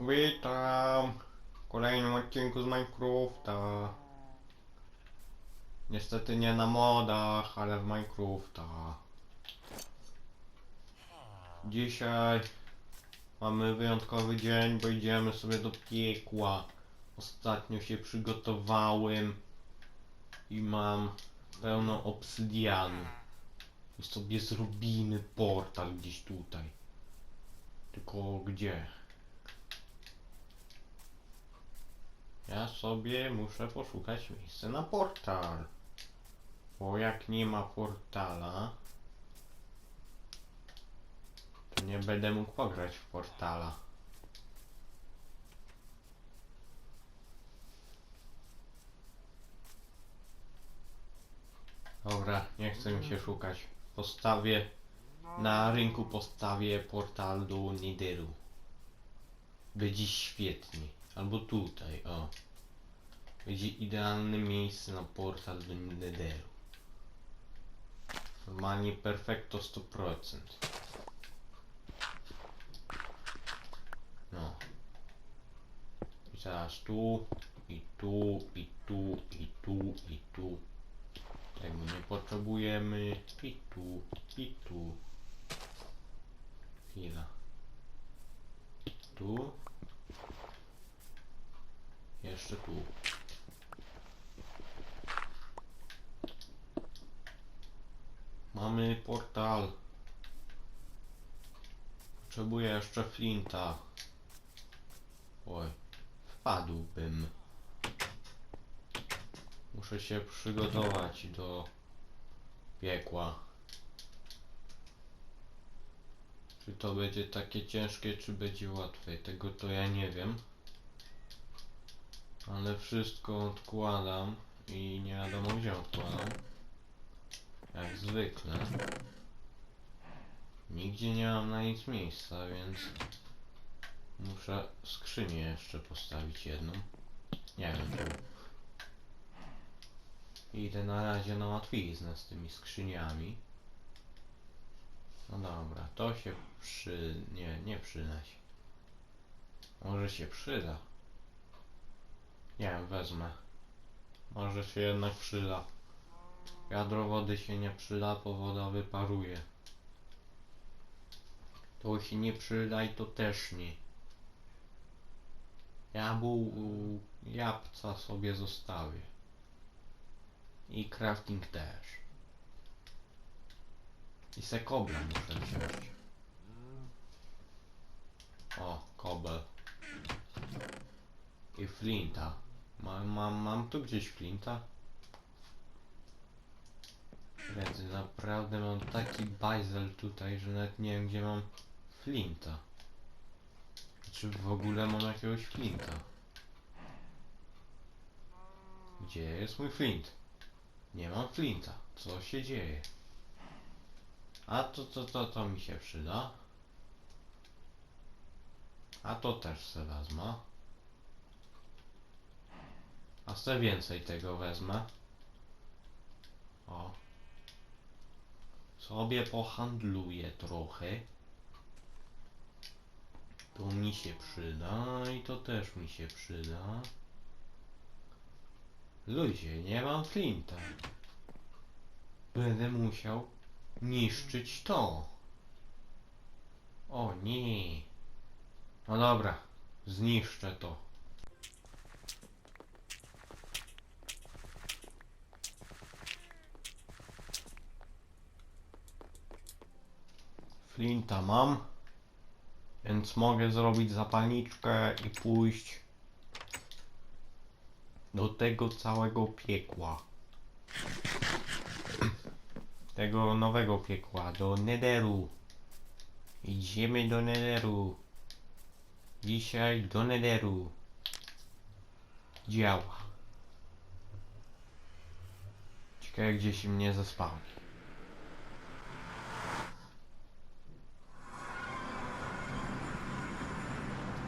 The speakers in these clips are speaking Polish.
Witam w kolejnym odcinku z Minecrafta. Niestety nie na modach, ale w Minecrafta. Dzisiaj mamy wyjątkowy dzień, bo idziemy sobie do piekła. Ostatnio się przygotowałem i mam pełno obsydianu. I sobie zrobimy portal gdzieś tutaj. Tylko gdzie? Ja sobie muszę poszukać miejsca na portal. Bo jak nie ma portala, to nie będę mógł pograć w portala. Dobra, nie chce mi się szukać. Postawię na rynku postawię portal do Nideru. Będzie świetnie. Albo tutaj, o. Będzie idealne miejsce na portal do Netheru. Normalnie perfekto 100%. No. I teraz tu, i tu, i tu, i tu, i tu. Tego nie potrzebujemy. I tu, i tu. Chwila. Tu. Jeszcze tu. Mamy portal. Potrzebuję jeszcze flinta. Oj, wpadłbym. Muszę się przygotować do piekła. Czy to będzie takie ciężkie, czy będzie łatwe? Tego to ja nie wiem. Ale wszystko odkładam i nie wiadomo gdzie odkładam. Jak zwykle. Nigdzie nie mam na nic miejsca, więc muszę skrzynię jeszcze postawić jedną. Nie wiem tu. Idę na razie na łatwiznę z tymi skrzyniami. No dobra, to się przy... nie, nie przyda się. Może się przyda. Nie wezmę. Może się jednak przyda. Wiadro wody się nie przyda, bo woda wyparuje. To się nie przyda i to też nie. Jabł... jabłca sobie zostawię. I crafting też. I se kobla muszę wziąć. O, kobel. I flinta. Mam, mam, mam tu gdzieś flinta? Więc naprawdę mam taki bajzel tutaj, że nawet nie wiem gdzie mam flinta. Czy w ogóle mam jakiegoś flinta? Gdzie jest mój flint? Nie mam flinta. Co się dzieje? A to, to, to, to mi się przyda. A to też se wezmę. A se więcej tego wezmę. O. Sobie pohandluję trochę. To mi się przyda i to też mi się przyda. Ludzie, nie mam flinta. Będę musiał niszczyć to. O nie. No dobra, zniszczę to. Flinta mam, więc mogę zrobić zapalniczkę i pójść do tego całego piekła. Tego nowego piekła, do Netheru. Idziemy do Netheru. Dzisiaj do Netheru. Działa. Ciekawe gdzie się mnie zespałni.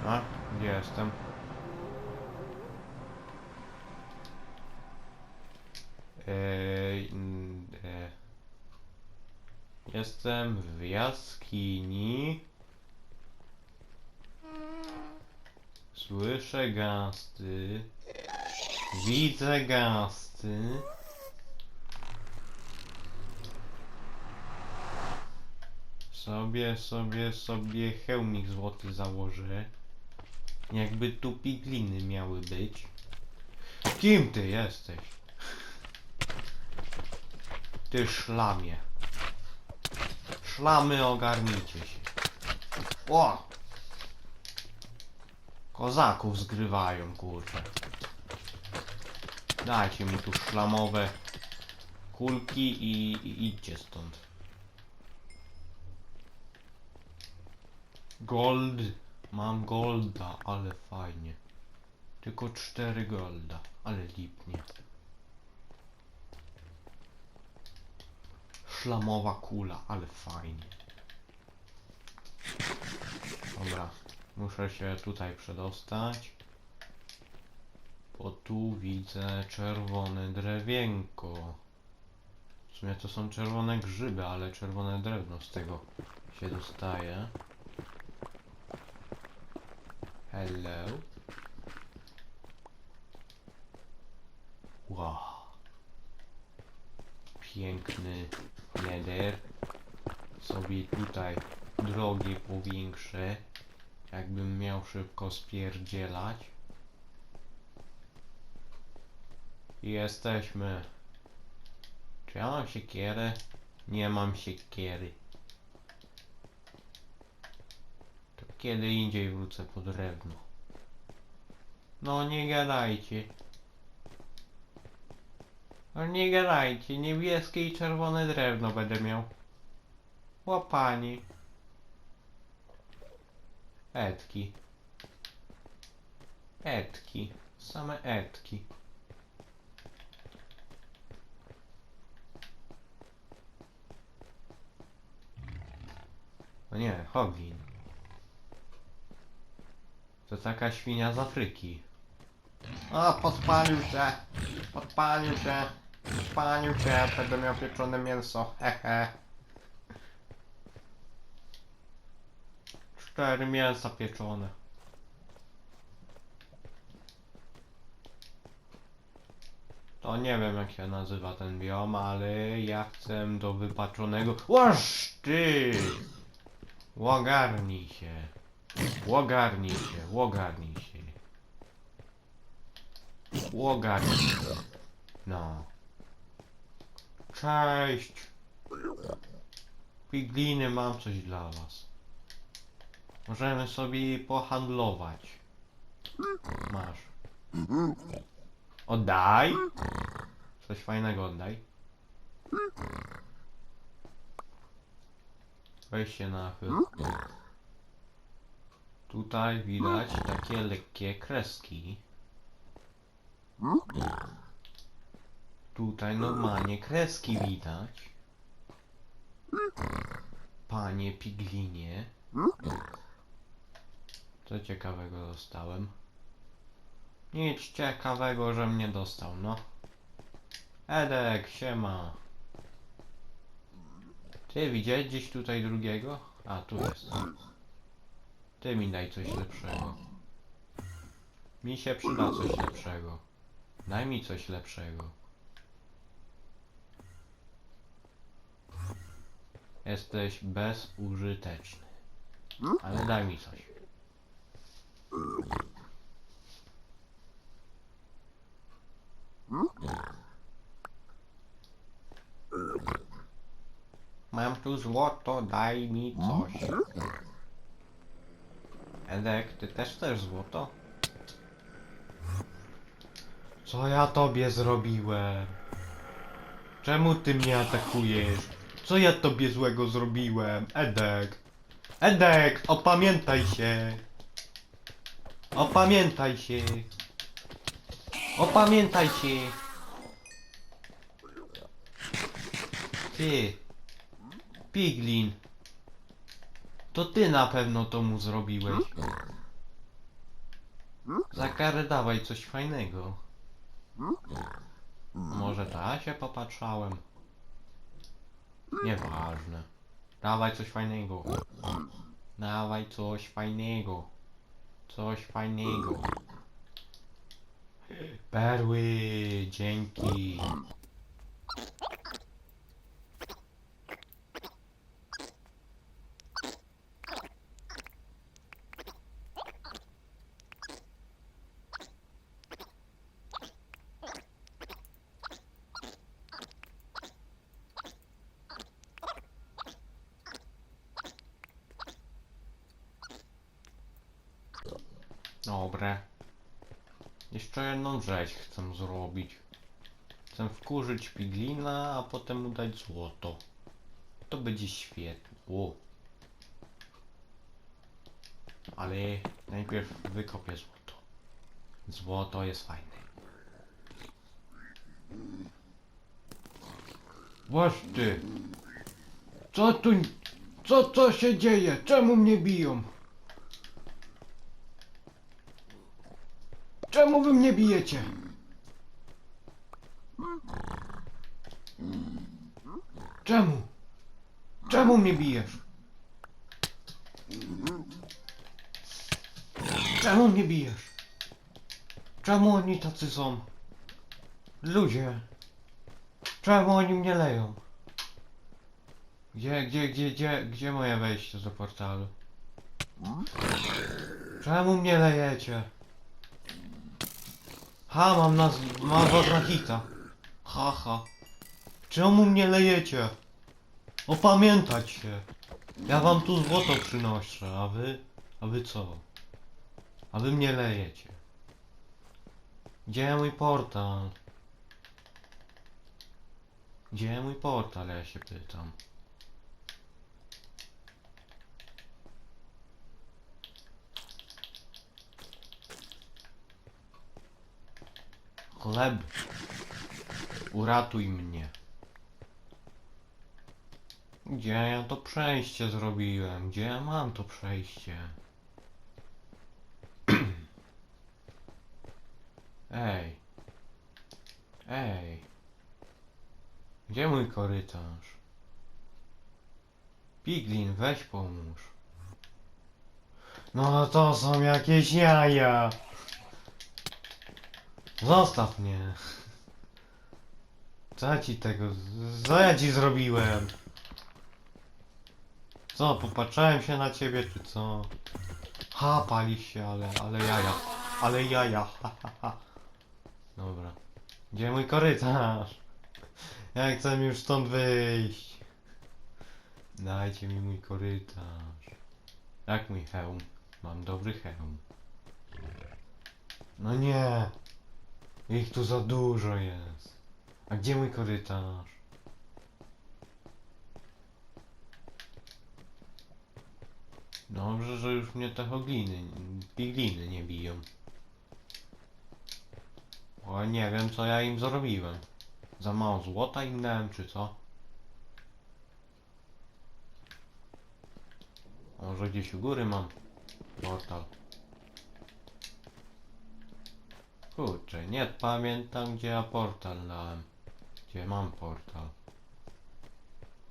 A, gdzie jestem? E. Jestem w jaskini. Słyszę gasty. Widzę gasty. Sobie, sobie, sobie hełmik złoty założę. Jakby tu pigliny miały być. Kim ty jesteś? Ty szlamie. Szlamy ogarnijcie się. O! Kozaków zgrywają, kurczę. Dajcie mi tu szlamowe kulki i, i idźcie stąd. Gold. Mam golda, ale fajnie. Tylko cztery golda, ale lipnie. Szlamowa kula, ale fajnie. Dobra, muszę się tutaj przedostać. Bo tu widzę czerwone drewienko. W sumie to są czerwone grzyby, ale czerwone drewno z tego się dostaje. Hello. Wow. Piękny nether. Sobie tutaj drogi powiększę. Jakbym miał szybko spierdzielać. Jesteśmy. Czy ja mam siekierę? Nie mam siekiery. To kiedy indziej wrócę po drewno. No nie gadajcie. No nie gadajcie, niebieskie i czerwone drewno będę miał. Łapani. Etki. Etki. Same etki. No nie, Hoglin. To taka świnia z Afryki. O, podpalił się! Podpalił się! Podpalił się! Będę miał pieczone mięso, hehe. Cztery mięsa pieczone. To nie wiem jak się nazywa ten biom, ale ja chcę do wypaczonego... Łoż ty! Się. Łogarnij się, łogarnij się. Łogarnij się. No. Cześć. Pigliny, mam coś dla was. Możemy sobie pohandlować. Masz. Oddaj. Coś fajnego oddaj. Weź się nachyl. Tutaj widać takie lekkie kreski. Tutaj normalnie kreski widać. Panie Piglinie. Co ciekawego dostałem? Nic ciekawego, że mnie dostał, no. Edek, siema. Ty widziałeś gdzieś tutaj drugiego? A, tu jest. Ty mi daj coś lepszego. Mi się przyda coś lepszego. Daj mi coś lepszego. Jesteś bezużyteczny. Ale daj mi coś. Mam tu złoto, daj mi coś. Edek, ty też chcesz złoto? Co ja tobie zrobiłem? Czemu ty mnie atakujesz? Co ja tobie złego zrobiłem? Edek! Edek, opamiętaj się! Opamiętaj się! Opamiętaj się! Ty! Piglin! To ty na pewno to mu zrobiłeś. Za karę dawaj coś fajnego. Może ta się popatrzałem. Nieważne. Dawaj coś fajnego. Dawaj coś fajnego. Coś fajnego. Perły, dzięki. Jeszcze jedną rzecz chcę zrobić. Chcę wkurzyć piglina, a potem mu dać złoto. To będzie świetnie. O. Ale najpierw wykopię złoto. Złoto jest fajne. Właśnie. Co tu... Co, co się dzieje? Czemu mnie biją? Czemu wy mnie bijecie? Czemu? Czemu mnie bijesz? Czemu mnie bijesz? Czemu oni tacy są? Ludzie. Czemu oni mnie leją? Gdzie, gdzie, gdzie, gdzie, gdzie moje wejście do portalu? Czemu mnie lejecie? Ha, mam nas, mam was na hita. Ha, ha. Czemu mnie lejecie? Opamiętać się. Ja wam tu złoto przynoszę, a wy? A wy co? A wy mnie lejecie. Gdzie mój portal? Gdzie mój portal, ja się pytam. Chleb. Uratuj mnie. Gdzie ja to przejście zrobiłem? Gdzie ja mam to przejście? Ej. Ej. Gdzie mój korytarz? Piglin, weź pomóż. No to są jakieś jaja. Zostaw mnie. Co ja ci tego... Co ja ci zrobiłem? Co, popatrzałem się na ciebie, czy co? Ha, palisz się, ale, ale jaja. Ale jaja, ha, ha, ha. Dobra. Gdzie mój korytarz? Ja chcę już stąd wyjść. Dajcie mi mój korytarz. Jak mój hełm? Mam dobry hełm. No nie. Ich tu za dużo jest. A gdzie mój korytarz? Dobrze, że już mnie te hogliny, pigliny nie biją. Bo nie wiem co ja im zrobiłem. Za mało złota im dałem, czy co? Może gdzieś u góry mam portal. Kurczę, nie pamiętam gdzie ja portal dałem. Gdzie mam portal?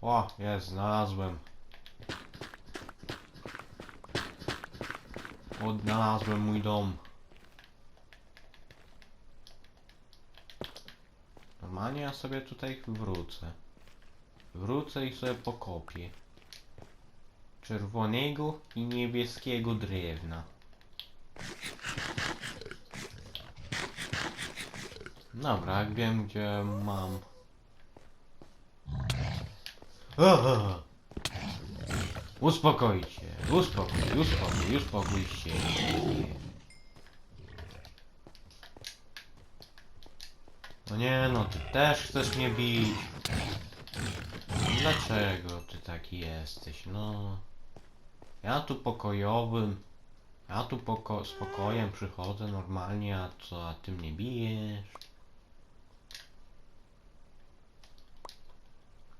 O, jest, znalazłem. Odnalazłem mój dom. Normalnie ja sobie tutaj wrócę. Wrócę i sobie pokopię. Czerwonego i niebieskiego drewna. Dobra, wiem gdzie mam. Aha. Uspokójcie, uspokój, uspokój, uspokój się. No nie no, ty też chcesz mnie bić. Dlaczego ty taki jesteś, no? Ja tu pokojowym, ja tu poko spokojem przychodzę normalnie, a co, a ty mnie bijesz?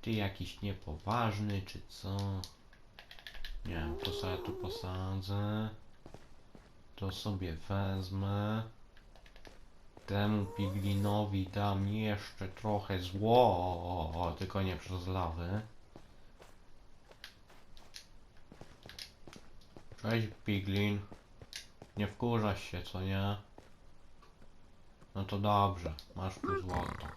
Ty jakiś niepoważny, czy co? Nie to sobie tu posadzę. To sobie wezmę. Temu piglinowi dam jeszcze trochę zło, tylko nie przez lawę. Cześć piglin. Nie wkurzasz się, co nie? No to dobrze, masz tu złoto.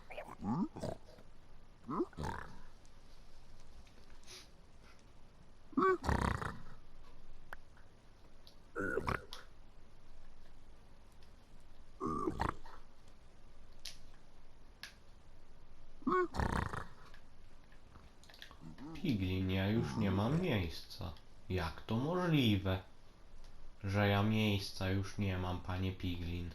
Piglin, ja mam miejsca. Jak to możliwe, że ja miejsca już nie mam, panie Piglin?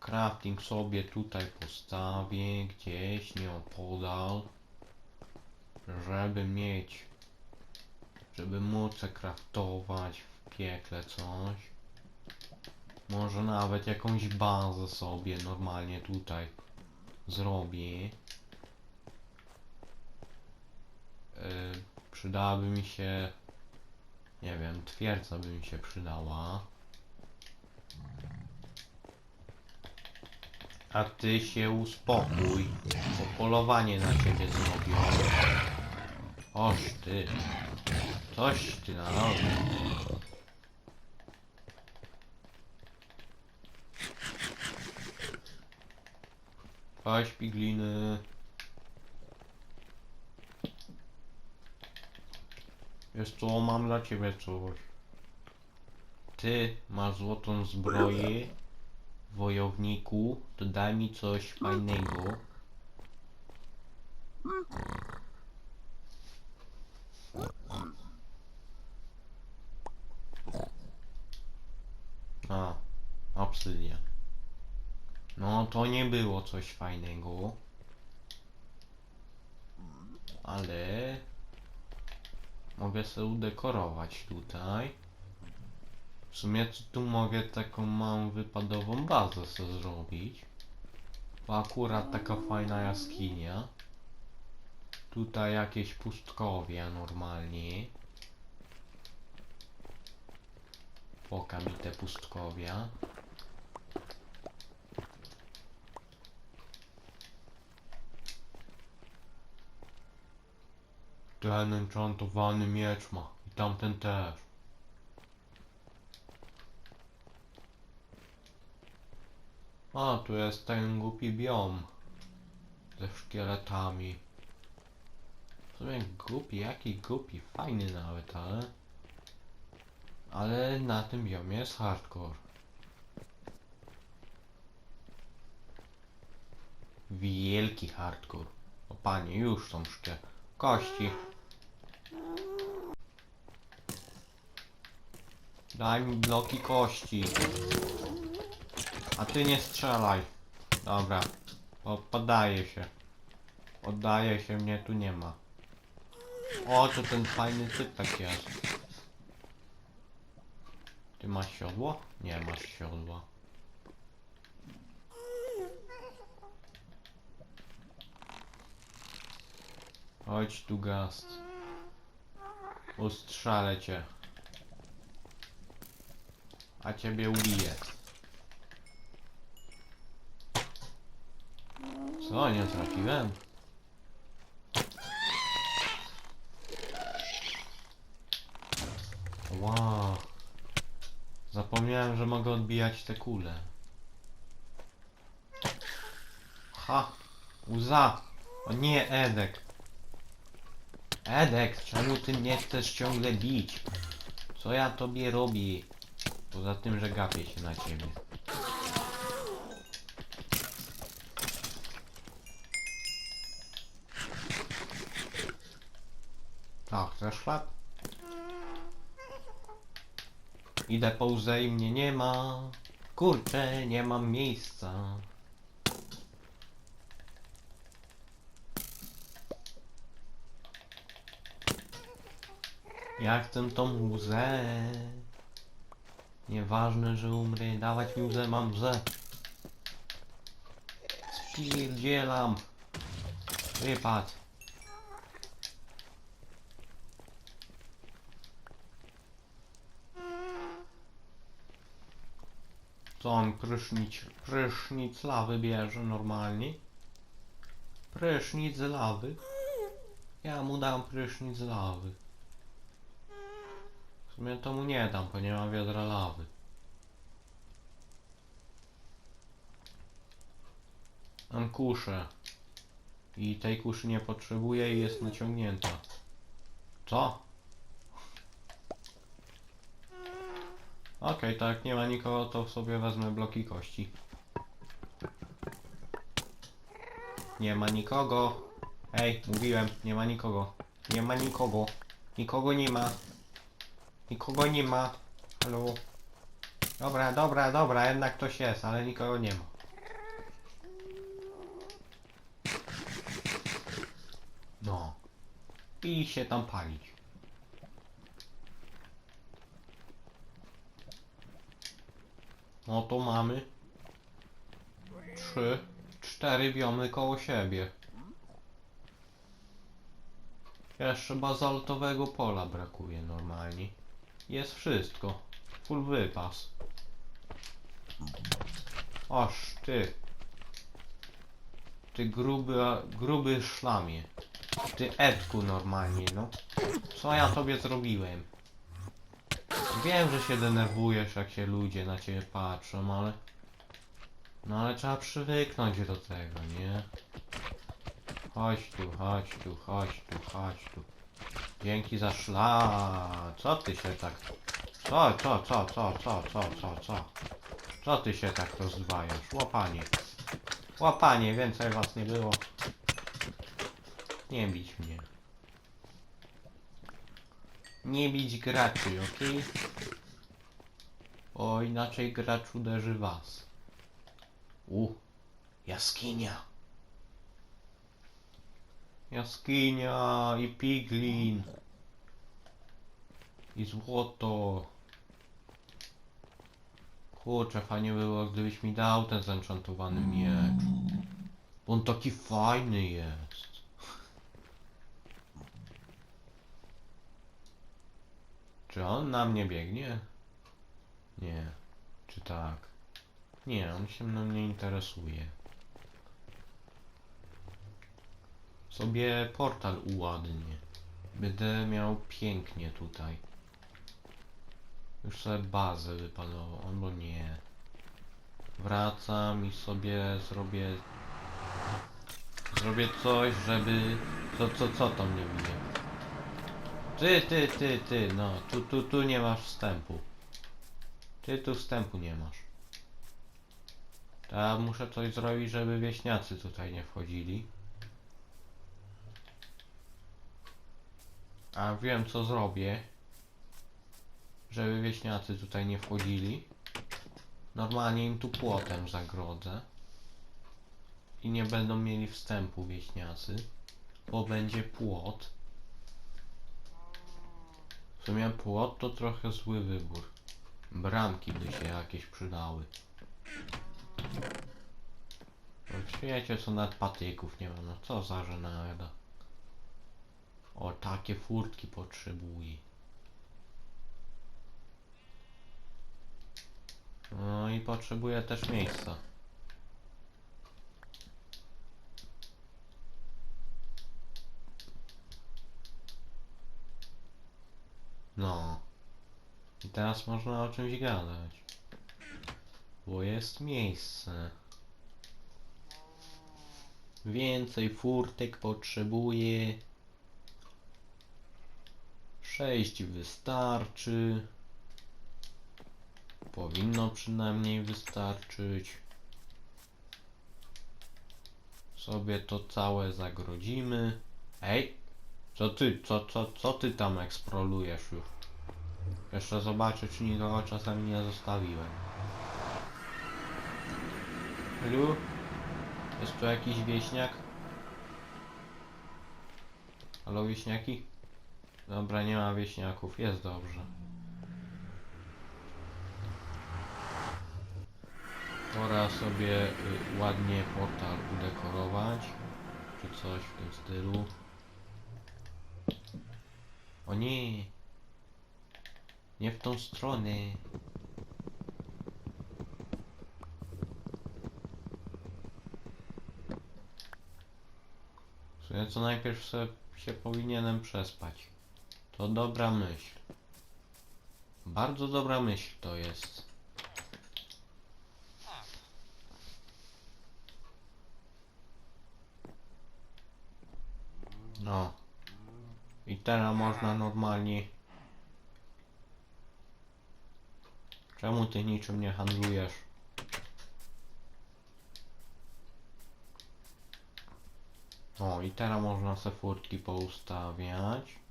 Crafting sobie tutaj postawię, gdzieś nieopodal, żeby mieć, żeby móc craftować w piekle coś. Może nawet jakąś bazę sobie normalnie tutaj zrobię. Yy, przydałaby mi się, nie wiem, twierdza by mi się przydała. A ty się uspokój, bo polowanie na ciebie zrobią. Oż ty, coś ty narobił. Chodź, pigliny. Wiesz co, mam dla ciebie coś. Ty masz złotą zbroję, wojowniku, to daj mi coś fajnego. A, obsydian. No, to nie było coś fajnego. Ale mogę sobie udekorować tutaj. W sumie tu mogę taką małą wypadową bazę sobie zrobić. Bo akurat taka fajna jaskinia. Tutaj jakieś pustkowia normalnie. Poka mi te pustkowia. Ten enchantowany miecz ma. I tamten też. A, tu jest ten głupi biom. Ze szkieletami. W sumie głupi, jaki głupi. Fajny nawet, ale... Ale na tym biomie jest hardcore. Wielki hardcore. O panie, już są szkie... Kości. Daj mi bloki kości. A ty nie strzelaj. Dobra. O, poddaję się. Oddaję się, mnie tu nie ma. O, to ten fajny typek jest. Ty masz siodło? Nie masz siodła. Chodź tu gast. Ustrzelę cię. A ciebie ubiję. Co, nie trafiłem? Wow. Zapomniałem, że mogę odbijać te kule. Ha! Łza! O nie, Edek! Edek, czemu ty mnie chcesz ciągle bić? Co ja tobie robię? Poza tym, że gapię się na ciebie. A, chcesz chleb? Idę po łzę i mnie nie ma. Kurczę, nie mam miejsca. Ja chcę tą łzę. Nieważne, że umrę, dawać mi łzę, mam łzę. Spierdzielam. Wypad. Co on prysznic, prysznic lawy bierze normalnie? Prysznic lawy? Ja mu dam prysznic lawy. Sumie to mu nie dam, bo nie ma wiadra lawy. Mam kuszę. I tej kuszy nie potrzebuję i jest naciągnięta. Co? Okej, tak, nie ma nikogo, to sobie wezmę bloki kości. Nie ma nikogo. Ej, mówiłem, nie ma nikogo. Nie ma nikogo. Nikogo nie ma. Nikogo nie ma. Halo. Dobra, dobra, dobra, jednak ktoś jest, ale nikogo nie ma. No. I się tam palić. No to mamy trzy, cztery biomy koło siebie. Jeszcze bazaltowego pola brakuje normalnie. Jest wszystko. Full wypas. Oż ty. Ty gruby, gruby szlamie. Ty Edku normalnie, no. Co ja tobie zrobiłem? Wiem, że się denerwujesz, jak się ludzie na ciebie patrzą, ale... No ale trzeba przywyknąć do tego, nie? Chodź tu, chodź tu, chodź tu, chodź tu. Dzięki za szla. Co ty się tak... Co, co, co, co, co, co, co, co? Co ty się tak rozdwajasz? Łapanie. Łapanie, więcej was nie było. Nie bić mnie. Nie bić graczy, okej? O, inaczej gracz uderzy was. U, jaskinia. Jaskinia i piglin. I złoto. Kurczę, fajnie było, gdybyś mi dał ten zenchantowany miecz. Bo on taki fajny jest. Czy on na mnie biegnie? Nie. Czy tak? Nie, on się mną nie interesuje. Sobie portal uładnie. Będę miał pięknie tutaj. Już sobie bazę wypalował, albo nie. Wracam i sobie zrobię... Zrobię coś, żeby... Co, co, co to mnie bije? Ty, ty, ty, ty, no, tu, tu, tu nie masz wstępu. Ty tu wstępu nie masz. Ja muszę coś zrobić, żeby wieśniacy tutaj nie wchodzili. A wiem co zrobię. Żeby wieśniacy tutaj nie wchodzili. Normalnie im tu płotem zagrodzę. I nie będą mieli wstępu wieśniacy. Bo będzie płot. W sumie płot to trochę zły wybór. Bramki by się jakieś przydały. No W świecie co nawet patyków nie ma, no co za żenada. O, takie furtki potrzebuję. No i potrzebuję też miejsca. No. I teraz można o czymś gadać. Bo jest miejsce. Więcej furtek potrzebuję. Sześć wystarczy. Powinno przynajmniej wystarczyć. Sobie to całe zagrodzimy. Ej! Co ty, co, co, co ty tam eksplorujesz już? Jeszcze zobaczę, czy nikogo czasami nie zostawiłem. Lu? Jest tu jakiś wieśniak? Halo wieśniaki? Dobra, nie ma wieśniaków, jest dobrze. Pora sobie y, ładnie portal udekorować, czy coś w tym stylu. O nie! Nie w tą stronę. Co najpierw se, się powinienem przespać. To dobra myśl. Bardzo dobra myśl to jest. No. I teraz można normalnie... Czemu ty niczym nie handlujesz? O, i teraz można se furtki poustawiać.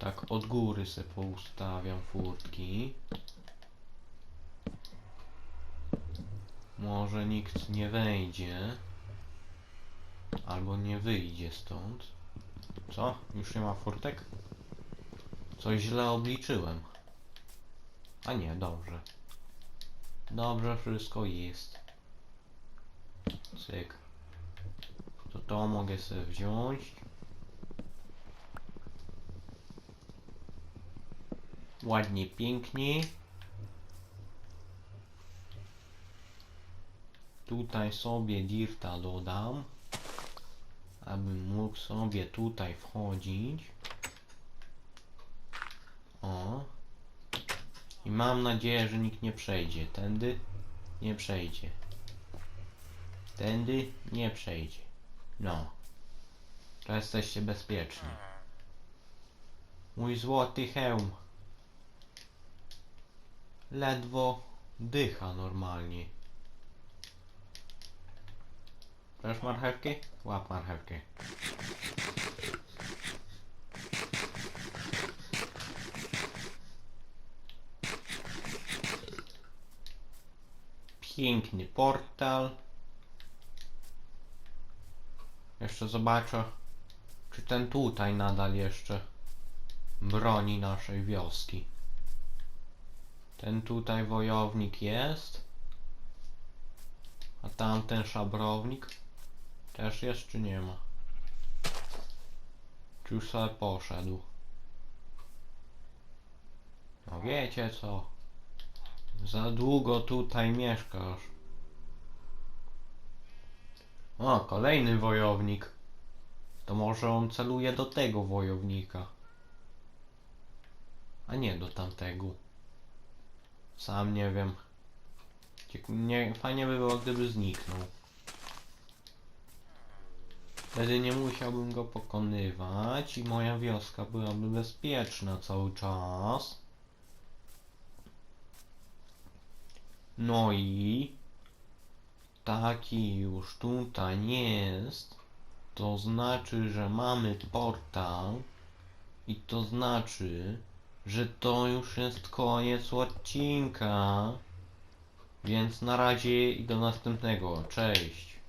Tak od góry se poustawiam furtki. Może nikt nie wejdzie. Albo nie wyjdzie stąd. Co? Już nie ma furtek? Coś źle obliczyłem. A nie, dobrze. Dobrze, wszystko jest. Cyk. To to mogę sobie wziąć. Ładnie, pięknie. Tutaj sobie dirta dodam. Abym mógł sobie tutaj wchodzić. O. I mam nadzieję, że nikt nie przejdzie. Tędy nie przejdzie. Tędy nie przejdzie. No. To jesteście bezpieczni. Mój złoty hełm. Ledwo dycha normalnie. Chcesz marchewkę? Łap marchewkę. Piękny portal. Jeszcze zobaczę, czy ten tutaj nadal jeszcze broni naszej wioski. Ten tutaj wojownik jest. A tamten szabrownik też jest, czy nie ma? Już sobie poszedł? No wiecie co? Za długo tutaj mieszkasz. O, kolejny wojownik. To może on celuje do tego wojownika. A nie do tamtego. Sam nie wiem. Nie, fajnie by było, gdyby zniknął. Wtedy nie musiałbym go pokonywać i moja wioska byłaby bezpieczna cały czas. No i taki już tutaj jest, to znaczy, że mamy portal i to znaczy, że to już jest koniec odcinka. Więc na razie i do następnego. Cześć.